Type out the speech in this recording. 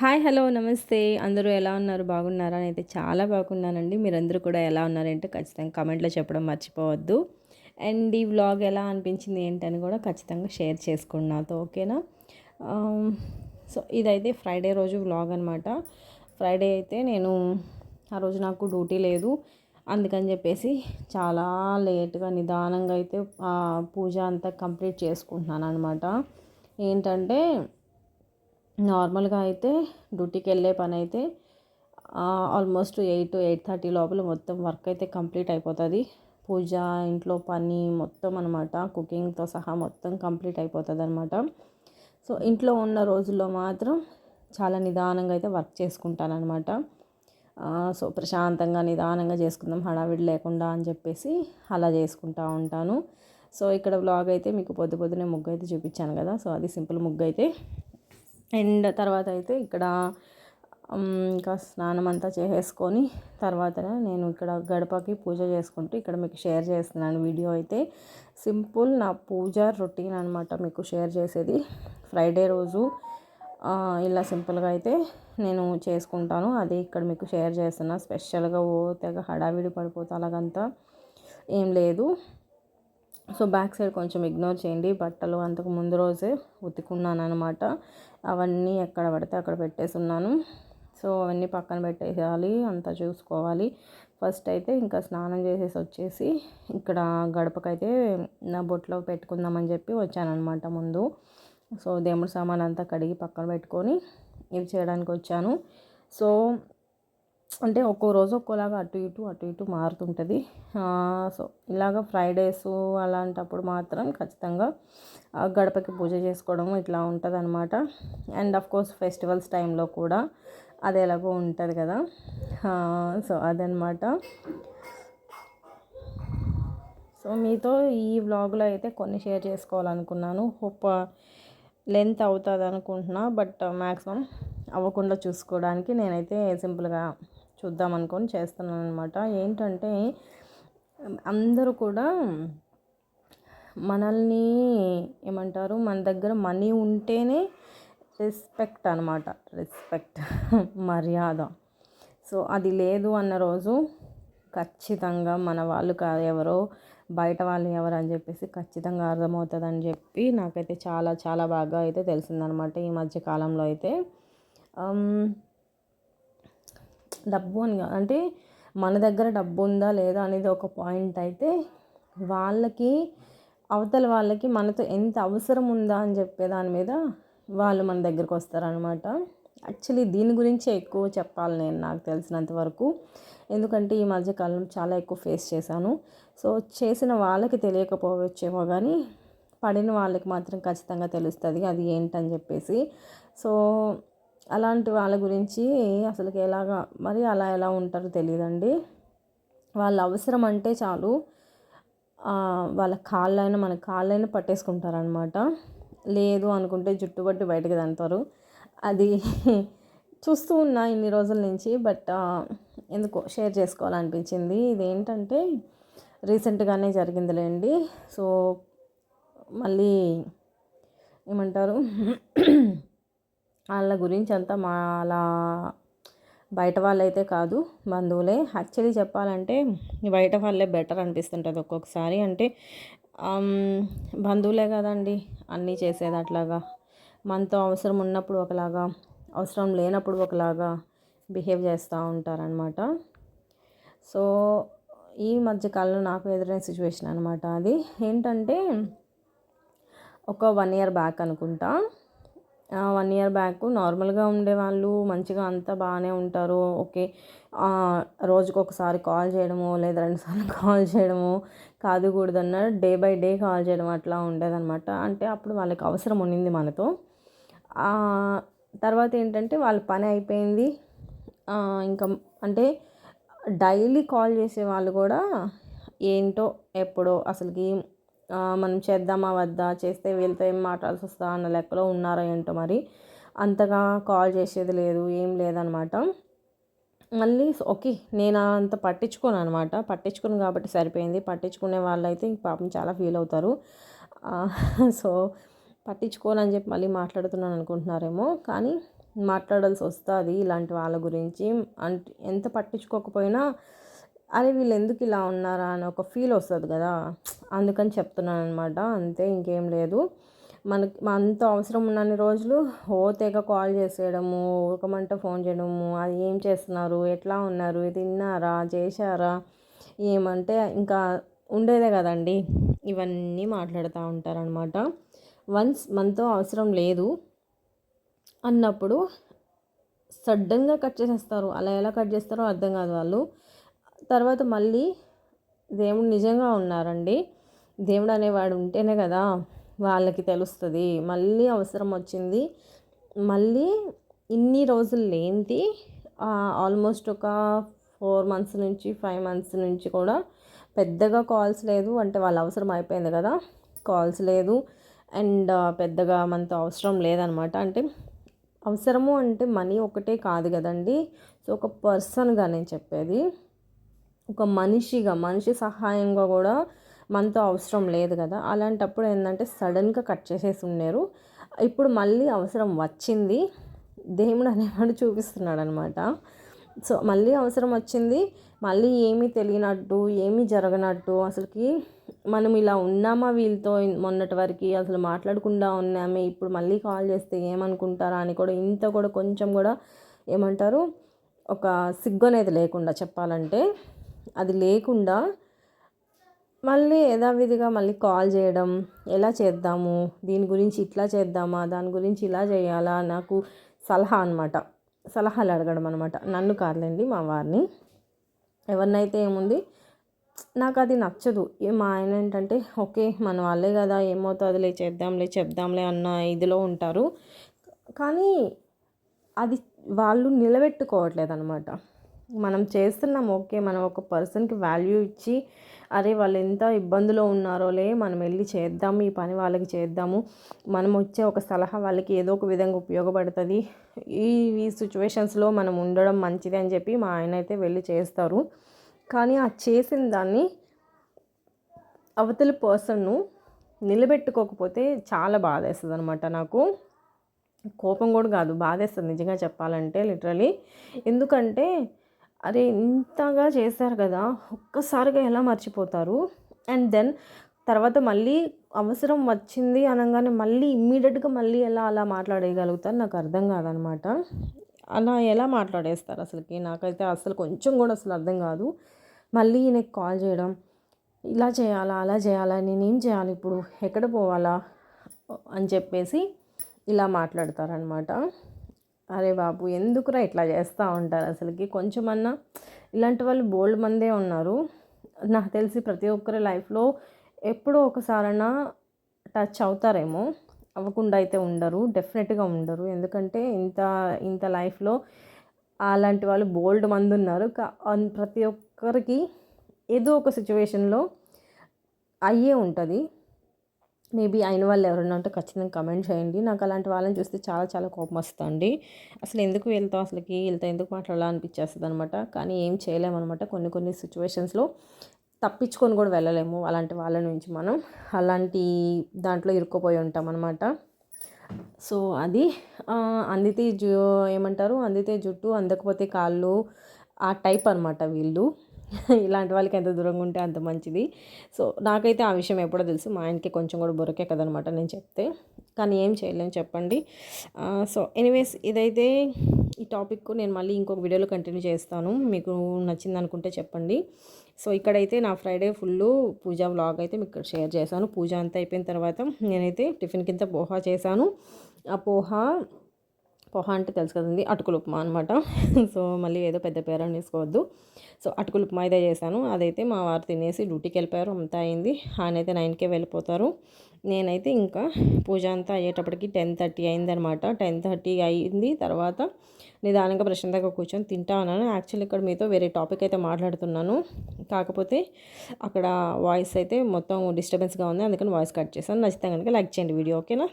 Hi hello నమస్తే. అందరూ ఎలా ఉన్నారు? బాగున్నారా? అయితే చాలా బాగున్నానండి. మీరందరూ కూడా ఎలా ఉన్నారంటే ఖచ్చితంగా కామెంట్లో చెప్పడం మర్చిపోవద్దు. అండ్ ఈ వ్లాగ్ ఎలా అనిపించింది ఏంటని కూడా ఖచ్చితంగా షేర్ చేసుకోండి నాతో ఓకేనా? సో ఇదైతే ఫ్రైడే రోజు వ్లాగ్ అనమాట ఫ్రైడే అయితే నేను ఆ రోజు నాకు డ్యూటీ లేదు. అందుకని చెప్పేసి చాలా లేట్గా నిదానంగా అయితే పూజ అంతా కంప్లీట్ చేసుకుంటున్నాను అనమాట ఏంటంటే నార్మల్గా అయితే డ్యూటీకి వెళ్ళే పని అయితే almost eight to eight thirty లోపల మొత్తం వర్క్ అయితే కంప్లీట్ అయిపోతుంది. పూజ ఇంట్లో పని మొత్తం అనమాట కుకింగ్తో సహా మొత్తం కంప్లీట్ అయిపోతుంది అనమాట సో ఇంట్లో ఉన్న రోజుల్లో మాత్రం చాలా నిదానంగా అయితే వర్క్ చేసుకుంటానమాట సో ప్రశాంతంగా నిదానంగా చేసుకుందాం హడావిడి లేకుండా అని చెప్పేసి అలా చేసుకుంటా ఉంటాను. సో ఇక్కడ బ్లాగ్ అయితే మీకు పొద్దు పొద్దునే ముగ్గు అయితే చూపించాను కదా సో అది సింపుల్ ముగ్గు అయితే అండ్ తర్వాత అయితే ఇక్కడ ఇంకా స్నానం అంతా చేసేసుకొని తర్వాత నేను ఇక్కడ గడపకి పూజ చేసుకుంటూ ఇక్కడ మీకు షేర్ చేస్తున్నాను వీడియో అయితే. సింపుల్ నా పూజ రొటీన్ అనమాట మీకు షేర్ చేసేది. ఫ్రైడే రోజు ఇలా సింపుల్గా అయితే నేను చేసుకుంటాను. అది ఇక్కడ మీకు షేర్ చేస్తున్నా. స్పెషల్గా ఓ తెగ హడావిడి పడిపోతే అలాగంతా ఏం లేదు. సో బ్యాక్ సైడ్ కొంచెం ఇగ్నోర్ చేయండి. బట్టలు అంతకు ముందు రోజే ఉతుకున్నాను అనమాట అవన్నీ ఎక్కడ పడితే అక్కడ పెట్టేసున్నాను. సో అవన్నీ పక్కన పెట్టేసేయాలి అంతా చూసుకోవాలి. ఫస్ట్ అయితే ఇంకా స్నానం చేసేసి వచ్చేసి ఇక్కడ గడపకైతే నా బొట్లో పెట్టుకుందామని చెప్పి వచ్చానమాట ముందు. సో దేవుడి సామాన్ అంతా కడిగి పక్కన పెట్టుకొని ఇవి చేయడానికి వచ్చాను. సో అంటే ఒక్కో రోజు ఒక్కోలాగా అటు ఇటు అటు ఇటు మారుతుంటుంది. సో ఇలాగ ఫ్రైడేస్ అలాంటప్పుడు మాత్రం ఖచ్చితంగా గడపకి పూజ చేసుకోవడం ఇట్లా ఉంటుంది అనమాట అండ్ ఆఫ్ కోర్స్ ఫెస్టివల్స్ టైంలో కూడా అది ఎలాగో ఉంటుంది కదా. సో అదనమాట సో మీతో ఈ వ్లాగ్లో అయితే కొన్ని షేర్ చేసుకోవాలనుకున్నాను. హోప్ లెంత్ అవుతుంది అనుకుంటున్నా బట్ మ్యాక్సిమం అవ్వకుండా చూసుకోవడానికి నేనైతే సింపుల్గా చూద్దాం అనుకొని చేస్తున్నాను అనమాట ఏంటంటే అందరూ కూడా మనల్ని ఏమంటారు మన దగ్గర మనీ ఉంటేనే రెస్పెక్ట్ అనమాట రెస్పెక్ట్ మర్యాద. సో అది లేదు అన్న రోజు ఖచ్చితంగా మన వాళ్ళు కాదు ఎవరో బయట వాళ్ళు ఎవరు అని చెప్పేసి ఖచ్చితంగా అర్థమవుతుంది అని చెప్పి నాకైతే చాలా చాలా బాగా అయితే తెలిసిందనమాట ఈ మధ్య కాలంలో అయితే. డబ్బు అని అంటే మన దగ్గర డబ్బు ఉందా లేదా అనేది ఒక పాయింట్ అయితే వాళ్ళకి అవతల వాళ్ళకి మనతో ఎంత అవసరం ఉందా అని చెప్పే దాని మీద వాళ్ళు మన దగ్గరకు వస్తారనమాట యాక్చువల్లీ దీని గురించే ఎక్కువ చెప్పాలి నేను నాకు తెలిసినంత వరకు. ఎందుకంటే ఈ మధ్యకాలం చాలా ఎక్కువ ఫేస్ చేశాను. సో చేసిన వాళ్ళకి తెలియకపోవచ్చేమో కానీ పడిన వాళ్ళకి మాత్రం ఖచ్చితంగా తెలుస్తుంది అది ఏంటని చెప్పేసి. సో అలాంటి వాళ్ళ గురించి అసలుకి ఎలాగా మరి అలా ఎలా ఉంటారో తెలియదండి. వాళ్ళ అవసరం అంటే చాలు వాళ్ళ కాళ్ళైనా మన కాళ్ళైనా పట్టేసుకుంటారనమాట లేదు అనుకుంటే జుట్టుబట్టి బయటకు తంటారు అది చూస్తూ ఉన్నా ఇన్ని రోజుల నుంచి బట్ ఎందుకో షేర్ చేసుకోవాలనిపించింది. ఇదేంటంటే రీసెంట్గానే జరిగిందిలేండి. సో మళ్ళీ ఏమంటారు? వాళ్ళ గురించి అంతా మా అలా బయట వాళ్ళైతే కాదు బంధువులే. యాక్చువల్లీ చెప్పాలంటే బయట వాళ్ళే బెటర్ అనిపిస్తుంటుంది ఒక్కొక్కసారి. అంటే బంధువులే కదండి అన్నీ చేసేది అట్లాగా మనతో అవసరం ఉన్నప్పుడు ఒకలాగా అవసరం లేనప్పుడు ఒకలాగా బిహేవ్ చేస్తూ ఉంటారనమాట సో ఈ మధ్యకాలంలో నాకు ఎదురైన సిచ్యువేషన్ అనమాట అది. ఏంటంటే ఒక వన్ ఇయర్ బ్యాక్ అనుకుంటా. వన్ ఇయర్ బ్యాక్ నార్మల్గా ఉండేవాళ్ళు మంచిగా అంతా బాగానే ఉంటారు. ఓకే. రోజుకు ఒకసారి కాల్ చేయడము లేదా రెండుసార్లు కాల్ చేయడము కాదు కూడదన్న డే బై డే కాల్ చేయడం అట్లా ఉండేదన్నమాట. అంటే అప్పుడు వాళ్ళకి అవసరం ఉండింది మనతో. తర్వాత ఏంటంటే వాళ్ళ పని అయిపోయింది. ఇంకా అంటే డైలీ కాల్ చేసే వాళ్ళు కూడా ఏంటో ఎప్పుడో అసలుకి మనం చేద్దామా వద్దా? చేస్తే వీళ్ళతో ఏం మాట్లాడాల్సి వస్తా అన్న లెక్కలో ఉన్నారో ఏంటో మరి అంతగా కాల్ చేసేది లేదు ఏం లేదనమాట. మళ్ళీ ఓకే నేను అంత పట్టించుకోను అనమాట. పట్టించుకోను కాబట్టి సరిపోయింది. పట్టించుకునే వాళ్ళు అయితే పాపం చాలా ఫీల్ అవుతారు. సో పట్టించుకోను అని చెప్పి మళ్ళీ మాట్లాడుతున్నాను అనుకుంటున్నారేమో. కానీ మాట్లాడాల్సి వస్తుంది ఇలాంటి వాళ్ళ గురించి. అంటే ఎంత పట్టించుకోకపోయినా అరే వీళ్ళు ఎందుకు ఇలా ఉన్నారా అని ఒక ఫీల్ వస్తుంది కదా. అందుకని చెప్తున్నాను అనమాట అంతే ఇంకేం లేదు. మనకి అంత అవసరం ఉన్నన్ని రోజులు ఓ తెగ కాల్ చేసేయడము ఊరకమంట ఫోన్ చేయడము అది ఏం చేస్తున్నారు ఎట్లా ఉన్నారు తిన్నారా చేశారా ఏమంటే ఇంకా ఉండేదే కదండి. ఇవన్నీ మాట్లాడుతూ ఉంటారనమాట వన్స్ మనతో అవసరం లేదు అన్నప్పుడు సడన్గా కట్ చేసేస్తారు. అలా ఎలా కట్ చేస్తారో అర్థం కాదు వాళ్ళు. తర్వాత మళ్ళీ దేవుడు నిజంగా ఉన్నారండి. దేవుడు అనేవాడు ఉంటేనే కదా వాళ్ళకి తెలుస్తుంది. మళ్ళీ అవసరం వచ్చింది. మళ్ళీ ఇన్ని రోజులు లేనిది ఆల్మోస్ట్ ఒక ఫోర్ మంత్స్ నుంచి ఫైవ్ మంత్స్ నుంచి కూడా పెద్దగా కాల్స్ లేదు. అంటే వాళ్ళ అవసరం అయిపోయింది కదా కాల్స్ లేదు. అండ్ పెద్దగా మనతో అవసరం లేదనమాట. అంటే అవసరము అంటే మనీ ఒకటే కాదు కదండి. సో ఒక పర్సన్గా నేను చెప్పేది. ఒక మనిషిగా మనిషి సహాయంగా కూడా మనతో అవసరం లేదు కదా. అలాంటప్పుడు ఏంటంటే సడన్గా కట్ చేసేసి ఉన్నారు ఇప్పుడు మళ్ళీ అవసరం వచ్చింది. దేవుడు అనేవాడు చూపిస్తున్నాడు అనమాట సో మళ్ళీ అవసరం వచ్చింది. మళ్ళీ ఏమీ తెలియనట్టు ఏమీ జరగనట్టు అసలుకి మనం ఇలా ఉన్నామా వీళ్ళతో మొన్నటి వరకు అసలు మాట్లాడకుండా ఉన్నామే ఇప్పుడు మళ్ళీ కాల్ చేస్తే ఏమనుకుంటారా అని కూడా ఇంత కూడా కొంచెం కూడా ఏమంటారు? ఒక సిగ్గు అనేది లేకుండా చెప్పాలంటే అది లేకుండా మళ్ళీ యథావిధిగా మళ్ళీ కాల్ చేయడం ఎలా చేద్దాము దీని గురించి ఇట్లా చేద్దామా దాని గురించి ఇలా చేయాలా నాకు సలహా అనమాట సలహాలు అడగడం అనమాట నన్ను కాదులేండి మా వారిని. ఎవరినైతే ఏముంది నాకు అది నచ్చదు. మా ఆయన ఏంటంటే ఓకే మన వాళ్ళే కదా ఏమవుతుందిలే చేద్దాంలే చెప్దాంలే అన్న ఇదిలో ఉంటారు. కానీ అది వాళ్ళు నిలబెట్టుకోవట్లేదు అనమాట మనం చేస్తున్నాం ఓకే మనం ఒక పర్సన్కి వాల్యూ ఇచ్చి అరే వాళ్ళు ఎంత ఇబ్బందిలో ఉన్నారోలే మనం వెళ్ళి చేద్దాము ఈ పని వాళ్ళకి చేద్దాము. మనం వచ్చే ఒక సలహా వాళ్ళకి ఏదో ఒక విధంగా ఉపయోగపడుతుంది. ఈ ఈ సిచ్యువేషన్స్లో మనం ఉండడం మంచిది అని చెప్పి మా ఆయన అయితే వెళ్ళి చేస్తారు. కానీ ఆ చేసిన దాన్ని అవతలి పర్సన్ను నిలబెట్టుకోకపోతే చాలా బాధేస్తుంది అనమాట నాకు. కోపం కూడా కాదు బాధేస్తుంది నిజంగా చెప్పాలంటే లిటరలీ. ఎందుకంటే అరే ఇంతగా చేశారు కదా ఒక్కసారిగా ఎలా మర్చిపోతారు? అండ్ దెన్ తర్వాత మళ్ళీ అవసరం వచ్చింది అనగానే మళ్ళీ ఇమ్మీడియట్గా మళ్ళీ ఎలా అలా మాట్లాడేయగలుగుతారు నాకు అర్థం కాదనమాట. అలా ఎలా మాట్లాడేస్తారు అసలుకి? నాకైతే అసలు కొంచెం కూడా అసలు అర్థం కాదు. మళ్ళీ ఈయనకి కాల్ చేయడం ఇలా చేయాలా అలా చేయాలా నేనేం చేయాలి ఇప్పుడు? ఎక్కడ పోవాలా? అని చెప్పేసి ఇలా మాట్లాడతారనమాట. అరే బాబు ఎందుకురా ఇట్లా చేస్తూ ఉంటారు అసలుకి? కొంచెమన్నా ఇలాంటి వాళ్ళు బోల్డ్ మందే ఉన్నారు. నాకు తెలిసి ప్రతి ఒక్కరి లైఫ్లో ఎప్పుడో ఒకసారైనా టచ్ అవుతారేమో. అవ్వకుండా అయితే ఉండరు డెఫినెట్గా ఉండరు. ఎందుకంటే ఇంత ఇంత లైఫ్లో అలాంటి వాళ్ళు బోల్డ్ మంది ఉన్నారు. ప్రతి ఒక్కరికి ఏదో ఒక సిచ్యువేషన్లో అయ్యే ఉంటుంది. మేబీ అయిన వాళ్ళు ఎవరైనా ఉంటే ఖచ్చితంగా కమెంట్ చేయండి. నాకు అలాంటి వాళ్ళని చూస్తే చాలా చాలా కోపం వస్తుంది. అసలు ఎందుకు వెళ్తావు అసలుకి వెళ్తా ఎందుకు మాట్లాడాలనిపించేస్తుంది అనమాట కానీ ఏం చేయలేమన్నమాట కొన్ని కొన్ని సిచ్యువేషన్స్లో తప్పించుకొని కూడా వెళ్ళలేము అలాంటి వాళ్ళ నుంచి మనం. అలాంటి దాంట్లో ఇరుక్కుపోయి ఉంటాం అనమాట సో అది అందితే జు ఏమంటారు? అందితే జుట్టు అందకపోతే కాళ్ళు ఆ టైప్ అనమాట వీళ్ళు. ఇలాంటి వాళ్ళకి ఎంత దూరంగా ఉంటే అంత మంచిది. సో నాకైతే ఆ విషయం ఎప్పుడో తెలుసు. మా ఆయనకి కొంచెం కూడా బొరకే కదనమాట నేను చెప్తే. కానీ ఏం చేయలేము చెప్పండి. సో ఎనీవేస్ ఇదైతే ఈ టాపిక్ నేను మళ్ళీ ఇంకొక వీడియోలో కంటిన్యూ చేస్తాను. మీకు నచ్చింది అనుకుంటే చెప్పండి. సో ఇక్కడైతే నా ఫ్రైడే ఫుల్ పూజ వ్లాగ్ అయితే మీకు షేర్ చేశాను. పూజ అంతా అయిపోయిన తర్వాత నేనైతే టిఫిన్ కింద పోహా చేశాను. ఆ పోహా పోహా అంటే తెలుసు కదండి అటుకులు ఉప్మా అనమాట సో మళ్ళీ ఏదో పెద్ద పేరని తీసుకోవద్దు సో అటుకులు ఉప్మా అయితే చేశాను. అదైతే మా వారు తినేసి డ్యూటీకి వెళ్ళిపోయారు అంతా అయింది. ఆయన అయితే నైన్కే వెళ్ళిపోతారు. నేనైతే ఇంకా పూజ అంతా అయ్యేటప్పటికి టెన్ థర్టీ అయిందనమాట టెన్ థర్టీ అయింది తర్వాత నిదానంగా ప్రశాంతంగా కూర్చొని తింటా ఉన్నాను. యాక్చువల్లీ ఇక్కడ మీతో వేరే టాపిక్ అయితే మాట్లాడుతున్నాను. కాకపోతే అక్కడ వాయిస్ అయితే మొత్తం డిస్టర్బెన్స్గా ఉంది. అందుకని వాయిస్ కట్ చేశాను. నచ్చితే కనుక లైక్ చేయండి వీడియో. ఓకేనా?